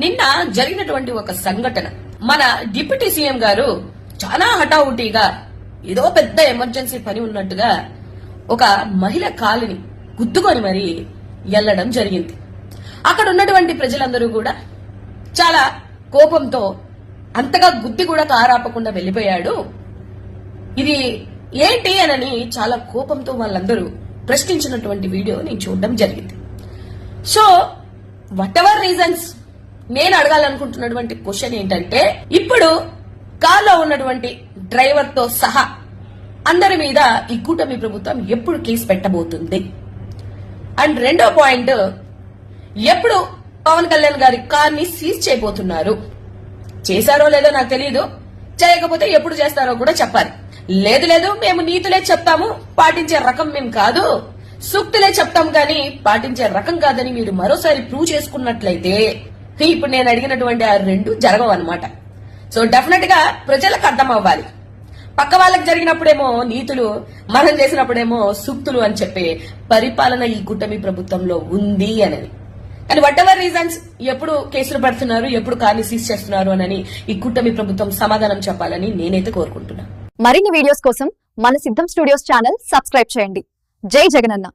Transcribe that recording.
నిన్న జరిగినటువంటి ఒక సంఘటన. మన డిప్యూటీ సీఎం గారు చాలా హఠావుటీగా ఏదో పెద్ద ఎమర్జెన్సీ పని ఉన్నట్టుగా ఒక మహిళ కాలుని గుద్దుకొని మరి వెళ్ళడం జరిగింది. అక్కడ ఉన్నటువంటి ప్రజలందరూ కూడా చాలా కోపంతో అంతగా గుద్ది కూడా కారాపకుండా వెళ్ళిపోయాడు. ఇది ఏంటి అనని చాలా కోపంతో వాళ్ళందరూ ప్రశ్నించినటువంటి వీడియో నేను చూడడం జరిగింది. సో వాట్ ఎవర్ రీజన్స్ నేను అడగాలనుకుంటున్నటువంటి క్వశ్చన్ ఏంటంటే ఇప్పుడు కార్లో ఉన్నటువంటి డ్రైవర్తో సహా అందరి మీద ఈ కూటమి ప్రభుత్వం ఎప్పుడు కేసు పెట్టబోతుంది? అండ్ రెండో పాయింట్ ఎప్పుడు పవన్ కళ్యాణ్ గారి కార్ని సీజ్ చేయబోతున్నారు? చేశారో లేదో నాకు తెలియదు చేయకపోతే ఎప్పుడు చేస్తారో కూడా చెప్పాలి. లేదు లేదు మేము నీతులే చెప్తాము పాటించే రకం మేము కాదు. సూక్తులే చెప్తాం కానీ పాటించే రకం కాదని మీరు మరోసారి ప్రూవ్ చేసుకున్నట్లయితే ఇప్పుడు నేను అడిగినటువంటి ఆ రెండు జరగవు అనమాట సో డెఫినెట్గా ప్రజలకు అర్థం అవ్వాలి పక్క వాళ్ళకి జరిగినప్పుడేమో నీతులు మనం చేసినప్పుడేమో సూక్తులు అని చెప్పే పరిపాలన ఈ కూటమి ప్రభుత్వంలో ఉంది అనేది. కానీ వాట్ ఎవర్ రీజన్స్ ఎప్పుడు కేసులు పడుతున్నారు ఎప్పుడు కార్ని సీజ్ చేస్తున్నారు అని ఈ కూటమి ప్రభుత్వం సమాధానం చెప్పాలని నేనైతే కోరుకుంటున్నా. మరిన్ని వీడియోస్ కోసం మన సిద్ధం స్టూడియోస్ ఛానల్ సబ్స్క్రైబ్ చేయండి. జై జగనన్న.